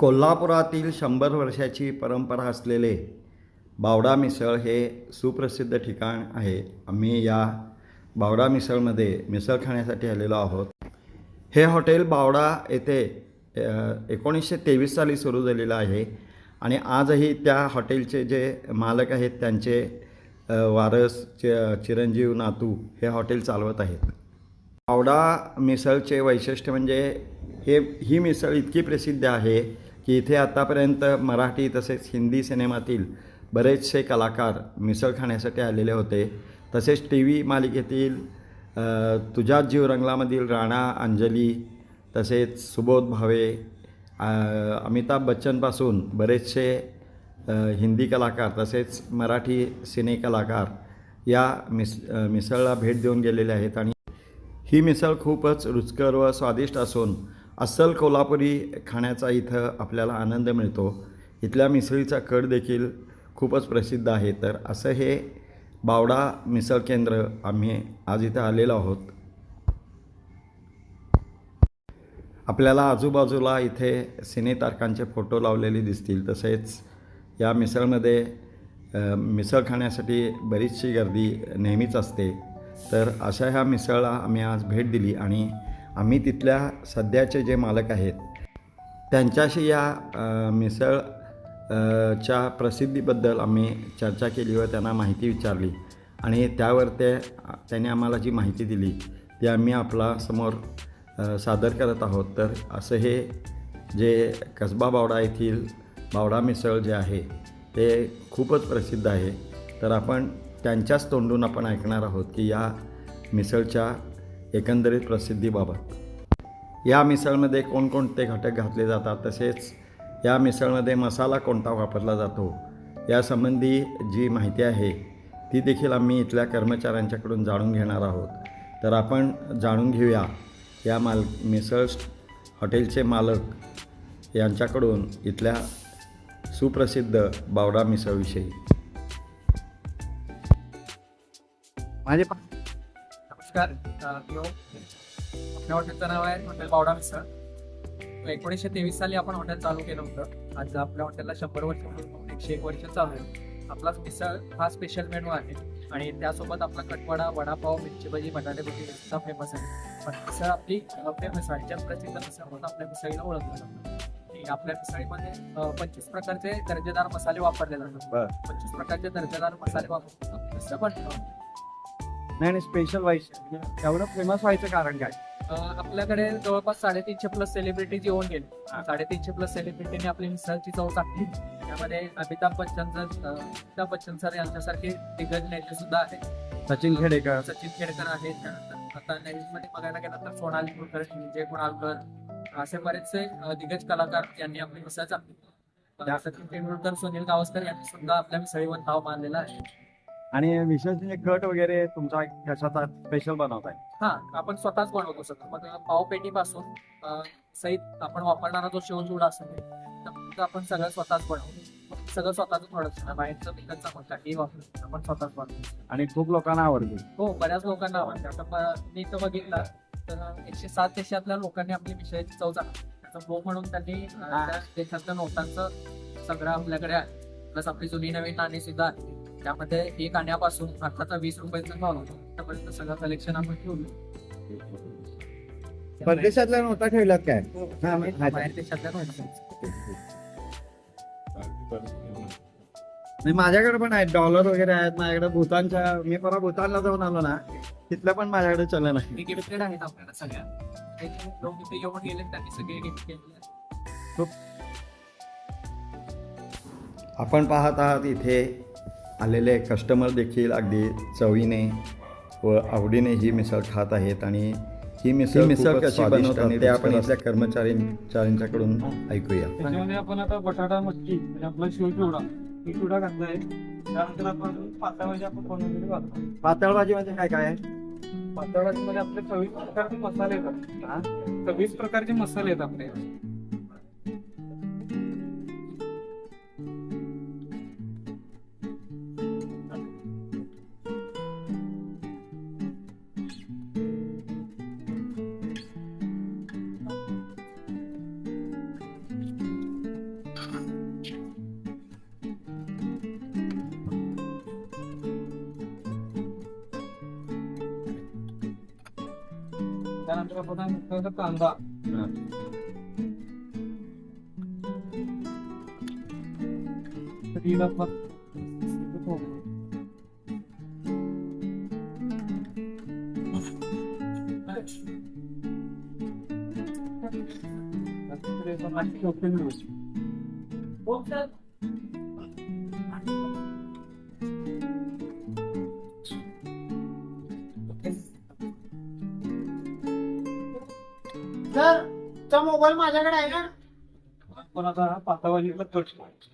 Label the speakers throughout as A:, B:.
A: कोल्हापुरातील शंभर वर्षाची परंपरा असलेले बावडा मिसळ हे सुप्रसिद्ध ठिकाण आहे. आम्ही या बावडा मिसळमध्ये मिसळ खाण्यासाठी आलेलो आहोत. हे हॉटेल बावडा येथे एकोणीसशे तेवीस साली सुरू झालेलं आहे आणि आजही त्या हॉटेलचे जे मालक आहेत त्यांचे वारस चि चिरंजीव नातू हे हॉटेल चालवत आहेत. बावडा मिसळचे वैशिष्ट्य म्हणजे हे ही मिसळ इतकी प्रसिद्ध आहे की इथे आत्तापर्यंत मराठी तसेच हिंदी सिनेमातील बरेचसे कलाकार मिसळ खाण्यासाठी आलेले होते. तसेच टी व्ही मालिकेतील अ, जीव रंगलामधील राणा अंजली तसेच सुबोध भावे अमिताभ बच्चनपासून बरेचसे हिंदी कलाकार तसेच मराठी सिने कलाकार या मिस मिसळला भेट देऊन गेलेले आहेत. आणि ही मिसळ खूपच रुचकर व स्वादिष्ट असून अस्सल कोल्हापुरी खाण्याचा इथं आपल्याला आनंद मिळतो. इथल्या मिसळीचा कड देखील खूपच प्रसिद्ध आहे. तर असं हे बावडा मिसळ केंद्र आम्ही आज इथं आलेलो आहोत. आपल्याला आजूबाजूला इथे सिनेतारकांचे फोटो लावलेले दिसतील. तसेच या मिसळमध्ये मिसळ खाण्यासाठी बरीचशी गर्दी नेहमीच असते. तर अशा ह्या मिसळला आम्ही आज भेट दिली आणि आम्ही तिथल्या सध्याचे जे मालक आहेत त्यांच्याशी या मिसळ च्या प्रसिद्धीबद्दल आम्ही चर्चा केली व त्यांना माहिती विचारली आणि त्यावर ते त्यांनी आम्हाला जी माहिती दिली ती आम्ही आपला समोर सादर करत आहोत. तर असं हे जे कसबा बावडा येथील बावडा मिसळ जे आहे ते खूपच प्रसिद्ध आहे. तर आपण त्यांच्याच तोंडून आपण ऐकणार आहोत की या मिसळच्या एकंदरीत प्रसिद्धीबाबत या मिसळमध्ये कोणकोणते घटक घातले जातात? तसेच या मिसळमध्ये मसाला कोणता वापरला जातो? यासंबंधी जी माहिती आहे ती देखील आम्ही इथल्या कर्मचाऱ्यांच्याकडून जाणून घेणार आहोत. तर आपण जाणून घेऊया या माल मिसळ हॉटेलचे मालक यांच्याकडून इथल्या सुप्रसिद्ध बावडा मिसळविषयी.
B: माझे
C: नमस्कार. आपल्या हॉटेलचं नाव आहे हॉटेल बावडा मिसळ. एकोणीसशे तेवीस साली आपण हॉटेल चालू केलं होतं. आज आपल्या हॉटेलला शंभर वर्ष पूर्ण एकशे एक वर्ष चालू आहे. आपला मिसळ हा स्पेशल मेनू आहे. आणि त्यासोबत आपला कटवडा वडापाव मिरची भजी बटाटे भजी सुद्धा फेमस आहे. पण मिसळ आपली फेमस आहे. जगप्रसिद्ध मिसळ म्हणून आपल्या मिसळीला ओळखलं जातं. आपल्या मिसळीमध्ये पंचवीस प्रकारचे दर्जेदार मसाले वापरले जातात. पंचवीस प्रकारचे दर्जेदार मसाले वापरतात मिसळ बनतं.
B: नाही नाही स्पेशल व्हायचं एवढं फेमस व्हायचं कारण काय?
C: अ, आपल्याकडे जवळपास साडेतीनशे प्लस सेलिब्रिटीज येऊन गेले साडेतीनशे प्लस सेलिब्रिटीने आपली मिसळची चव टाकली त्यामध्ये अमिताभ बच्चन सर अ, अमिताभ बच्चन सर यांच्यासारखे दिग्गज नेते सुद्धा आहेत.
B: सचिन खेडेकर.
C: सचिन खेडकर आहेत. त्यानंतर आता नवीन मध्ये बघायला गेलं तर सोनाली कुलकर्णी विजय कुणालकर असे बरेचसे अ, दिग्गज कलाकार यांनी आपली मिसळ चालली सचिन तेंडुलकर सुनील गावस्कर यांनी सुद्धा आपल्या मिसळीवर नाव मानलेलं आहे.
B: आणि विशेष कट वगैरे तुमचा कशाचा स्पेशल बनवताय
C: हा आपण स्वतःच बनवतो सगळं मग पावपेटी पासून सहित आपण वापरणारा जो शिवचूड असेल आपण सगळं स्वतःच बनवतो. सगळं स्वतःच प्रोडक्शन बाहेरचं कोणता काही वापरतो आपण स्वतःच बनवतो.
B: आणि खूप लोकांना आवडते.
C: हो बऱ्याच लोकांना आवडते. आता मी तर बघितलं तर एकशे सात देशातल्या लोकांनी आपली मिसळीची चव चांगली त्याचा भोग म्हणून त्यांनी देशातल्या नोटांचं संग्रह आपल्याकडे आहे. प्लस आपली जुनी नवीन नाणी सुद्धा आहे त्यामध्ये एक आण्यापासून भारताचा वीस रुपयाचा भाव होतो त्यापर्यंत सगळं कलेक्शन आपण ठेवलं
B: परदेशातल्या नोटा ठेवल्यात काय हा,
C: बाहेर
B: हा.
C: बाहेर देशातल्या नोटा.
B: नाही, माझ्याकडे पण आहेत डॉलर वगैरे आहेत माझ्याकडे भूतानच्या मी परवा भूतानला जाऊन आलो ना तिथलं पण माझ्याकडे चलन आहे
C: हे गिफ्टेड आहेत आपल्याला सगळ्या काही लोक इथे येऊन गेले त्यांनी सगळे गिफ्ट केलेले आहेत.
A: आपण पाहत आहात इथे आलेले कस्टमर देखील अगदी चवीने व आवडीने ही मिसळ खात आहेत आणि ही मिसळ मिसळ कशी बनवतात ते आपण इथल्या कर्मचाऱ्यांच्याकडून ऐकूया.
D: त्याच्यामध्ये आपण आता बटाटा मटकी म्हणजे आपला शिव चिवडा ही चिवडा घातलाय. त्यानंतर आपण पातळ भाजी आपण बनवलेली घालतो
B: पातळ भाजी म्हणजे काय काय आहे?
D: पातळ भाजीमध्ये आपले सव्वीस प्रकारचे मसाले येतात. सव्वीस प्रकारचे मसाले आहेत आपले. त्यानंतर आपण आहे मुख्य कांदा तरी आपण
B: सर तुझा मोबाईल माझ्याकडे आहे का
D: आपण आता पाता कट स्पायसी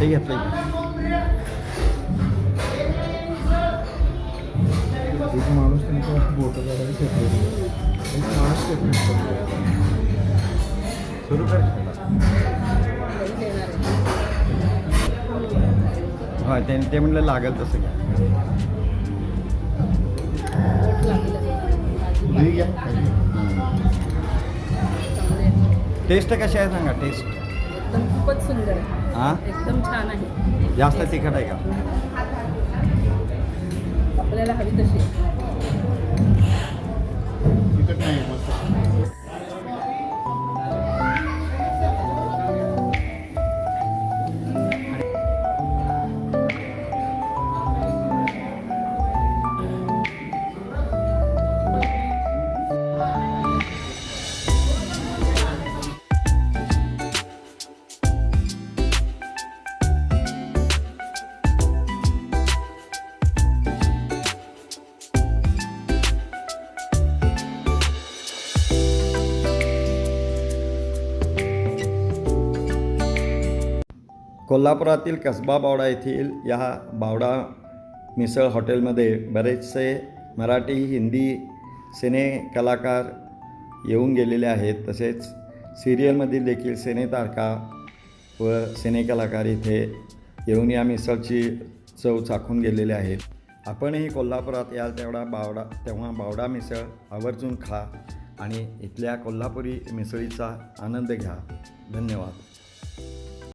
A: ते घेतलं
B: एक माणूस त्यांचा बोट काढायला शेतकरी एक माणूस
A: सुरू कर. हा ते ते म्हणलं लागेल तसं घ्या. टेस्ट कशी आहे सांगा टेस्ट?
E: एकदम खूपच सुंदर आहे.
A: हां?
E: एकदम छान आहे.
A: जास्त तिखट आहे का?
E: आपल्याला हवी तशी.
B: तिकट नाही मस्त.
A: कोल्हापुरातील कसबा बावडा येथील या बावडा मिसळ हॉटेलमध्ये बरेचसे मराठी हिंदी सिने कलाकार येऊन गेलेले आहेत. तसेच सिरियलमधील देखील सिनेतारका व सिने कलाकार इथे येऊन या मिसळची चव चाखून गेलेले आहेत. आपणही कोल्हापुरात याल तेवढा बावडा तेव्हा बावडा मिसळ आवर्जून खा आणि इथल्या कोल्हापुरी मिसळीचा आनंद घ्या. धन्यवाद.